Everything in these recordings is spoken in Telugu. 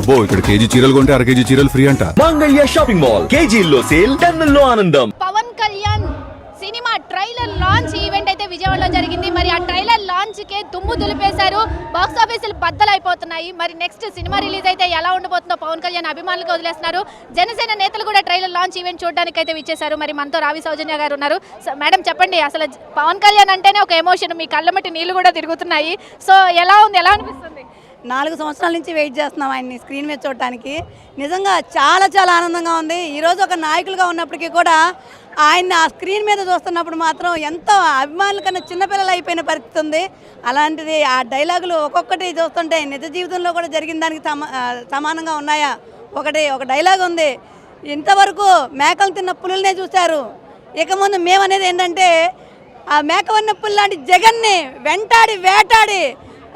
అబ్బో ఇక్కడ కేజీ చీరలు కొంటే అర కేజీ చీరలు ఫ్రీ అంట. Mangalya shopping mall. కేజీల్లో సేల్ టన్నుల్లో ఆనందం. Pawan Kalyan cinema trailer launch event అయితే విజయవాడలో జరిగింది. మరి ఆ ట్రైలర్ లాంచ్ కే దుమ్ము దులిపేశారు. బాక్స్ ఆఫీసులు బద్దలైపోతున్నాయి. మరి నెక్స్ట్ సినిమా రిలీజ్ అయితే ఎలా ఉండబోతుందో పవన్ కళ్యాణ్ అభిమానులకు వదిలేస్తున్నారు. జనసేన నేతలు కూడా ట్రైలర్ లాంచ్ ఈవెంట్ చూడడానికి అయితే విచ్చేశారు. మరి మనతో రావి సౌజన్య గారు ఉన్నారు. సో మేడం చెప్పండి. అసలు పవన్ కళ్యాణ్ అంటేనే ఒక ఎమోషన్. మీ కళ్ళమట్టి నీళ్ళు కూడా తిరుగుతున్నాయి. సో ఎలా ఉంది? ఎలా అనిపిస్తుంది? నాలుగు సంవత్సరాల నుంచి వెయిట్ చేస్తున్నాం ఆయన్ని స్క్రీన్ మీద చూడటానికి. నిజంగా చాలా చాలా ఆనందంగా ఉంది. ఈరోజు ఒక నాయకులుగా ఉన్నప్పటికీ కూడా ఆయన్ని ఆ స్క్రీన్ మీద చూస్తున్నప్పుడు మాత్రం ఎంతో అభిమానుల కన్నా చిన్నపిల్లలు అయిపోయిన పరిస్థితి ఉంది. అలాంటిది ఆ డైలాగులు ఒక్కొక్కటి చూస్తుంటే నిజ జీవితంలో కూడా జరిగిన దానికి సమా సమానంగా ఉన్నాయా? ఒకటి ఒక డైలాగ్ ఉంది. ఇంతవరకు మేకలు తిన్న పులులనే చూశారు. ఇక ముందు మేమనేది ఏంటంటే ఆ మేక ఉన్న పుల్లాంటి జగన్ని వెంటాడి వేటాడి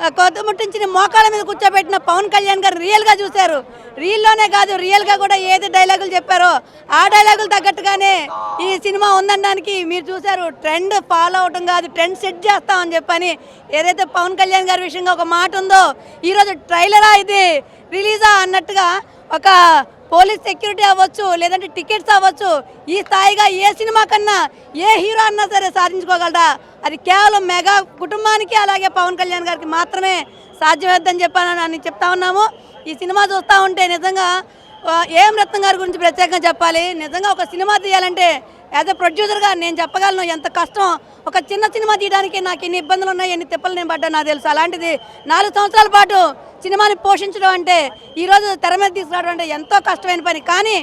ఆ, కొత్త ముట్టించిన మోకాళ్ళ మీద కూర్చోబెట్టిన పవన్ కళ్యాణ్ గారు రియల్గా చూశారు. రియల్లోనే కాదు రియల్గా కూడా ఏది డైలాగులు చెప్పారో ఆ డైలాగులు తగ్గట్టుగానే ఈ సినిమా ఉందనడానికి మీరు చూశారు. ట్రెండ్ ఫాలో అవటం కాదు ట్రెండ్ సెట్ చేస్తామని చెప్పని ఏదైతే పవన్ కళ్యాణ్ గారి విషయంగా ఒక మాట ఉందో ఈరోజు ట్రైలరా ఇది. రిలీజా అన్నట్టుగా ఒక పోలీస్ సెక్యూరిటీ అవ్వచ్చు లేదంటే టికెట్స్ అవ్వచ్చు ఈ స్థాయిగా ఏ సినిమా కన్నా ఏ హీరో అన్నా సరే సాధించుకోగలరా అది కేవలం మెగా కుటుంబానికి అలాగే పవన్ కళ్యాణ్ గారికి మాత్రమే సాధ్యమవుద్దని చెప్పాను అని చెప్తా ఉన్నాము. ఈ సినిమా చూస్తూ ఉంటే నిజంగా ఏం రత్నం గారి గురించి ప్రత్యేకంగా చెప్పాలి. నిజంగా ఒక సినిమా తీయాలంటే యాజ్ ఎ ప్రొడ్యూసర్గా నేను చెప్పగలను ఎంత కష్టం. ఒక చిన్న సినిమా తీయడానికి నాకు ఎన్ని ఇబ్బందులు ఉన్నాయి ఎన్ని తిప్పలు నేను పడ్డా నాకు తెలుసు. అలాంటిది నాలుగు సంవత్సరాల పాటు సినిమాని పోషించడం అంటే ఈరోజు తెర మీద తీసుకురావడం అంటే ఎంతో కష్టమైన పని. కానీ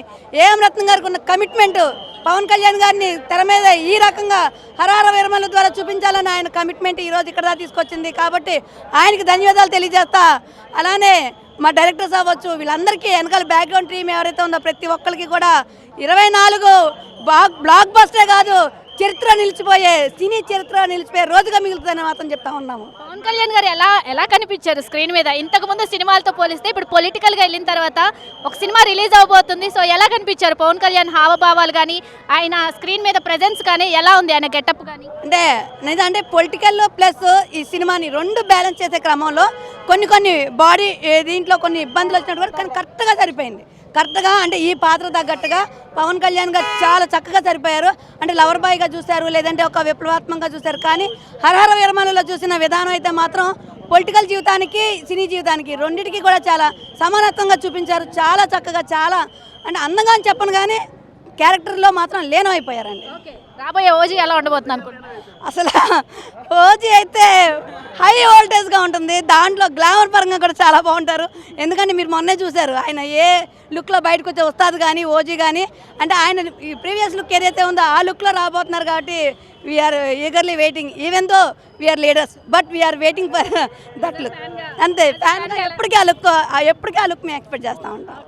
ఏఎం రత్నం గారికి ఉన్న కమిట్మెంట్ పవన్ కళ్యాణ్ గారిని తెర మీద ఈ రకంగా హరార విరమల ద్వారా చూపించాలని ఆయన కమిట్మెంట్ ఈరోజు ఇక్కడ తీసుకొచ్చింది. కాబట్టి ఆయనకి ధన్యవాదాలు తెలియజేస్తా. అలానే మా డైరెక్టర్స్ అవ్వచ్చు వీళ్ళందరికీ వెనకాల బ్యాక్గ్రౌండ్ టీం ఎవరైతే ఉందో ప్రతి ఒక్కరికి కూడా ఇరవై నాలుగు బ్లాక్ బస్టే కాదు చరిత్ర నిలిచిపోయే సినీ చరిత్ర నిలిచిపోయే రోజుగా మిగులుతుందని మాత్రం చెప్తా ఉన్నాము. పవన్ కళ్యాణ్ గారు ఎలా ఎలా కనిపించారు స్క్రీన్ మీద? ఇంతకు ముందు సినిమాలతో పోలిస్తే ఇప్పుడు పొలిటికల్గా వెళ్ళిన తర్వాత ఒక సినిమా రిలీజ్ అవబోతుంది సో ఎలా కనిపించారు పవన్ కళ్యాణ్ హావభావాలు కానీ ఆయన స్క్రీన్ మీద ప్రెజెన్స్ కానీ ఎలా ఉంది? ఆయన గెటప్ కానీ అంటే నిజం అంటే పొలిటికల్ ప్లస్ ఈ సినిమాని రెండు బ్యాలెన్స్ చేసే క్రమంలో కొన్ని కొన్ని బాడీ దీంట్లో కొన్ని ఇబ్బందులు వచ్చినట్టు కానీ కరెక్ట్గా సరిపోయింది. కరెక్ట్గా అంటే ఈ పాత్ర తగ్గట్టుగా పవన్ కళ్యాణ్ గారు చాలా చక్కగా సరిపోయారు. అంటే లవర్ బాయ్గా చూశారు లేదంటే ఒక విప్లవాత్మకంగా చూశారు. కానీ హరహర విరమణలో చూసిన విధానం అయితే మాత్రం పొలిటికల్ జీవితానికి సినీ జీవితానికి రెండింటికి కూడా చాలా సమానత్వంగా చూపించారు. చాలా చక్కగా చాలా అంటే అందంగా అని చెప్పను కానీ క్యారెక్టర్లో మాత్రం లీనమైపోయారండి రాబోయే ఓజీ ఎలా ఉండబోతుంది అనుకుంటున్నారు? అసలు ఓజీ అయితే హై వోల్టేజ్గా ఉంటుంది. దాంట్లో గ్లామర్ పరంగా కూడా చాలా బాగుంటారు. ఎందుకంటే మీరు మొన్నే చూశారు ఆయన ఏ లుక్లో బయటకు వచ్చే వస్తుంది కానీ ఓజీ కానీ అంటే ఆయన ఈ ప్రీవియస్ లుక్ ఏదైతే ఉందో ఆ లుక్లో రాబోతున్నారు కాబట్టి we're eagerly waiting even though we're leaders but we're waiting for that look అంతే ఫ్యాన్ ఎప్పటికీ ఆ లుక్ ఎప్పటికీ ఆ లుక్ మేము ఎక్స్పెక్ట్ చేస్తూ ఉంటాం.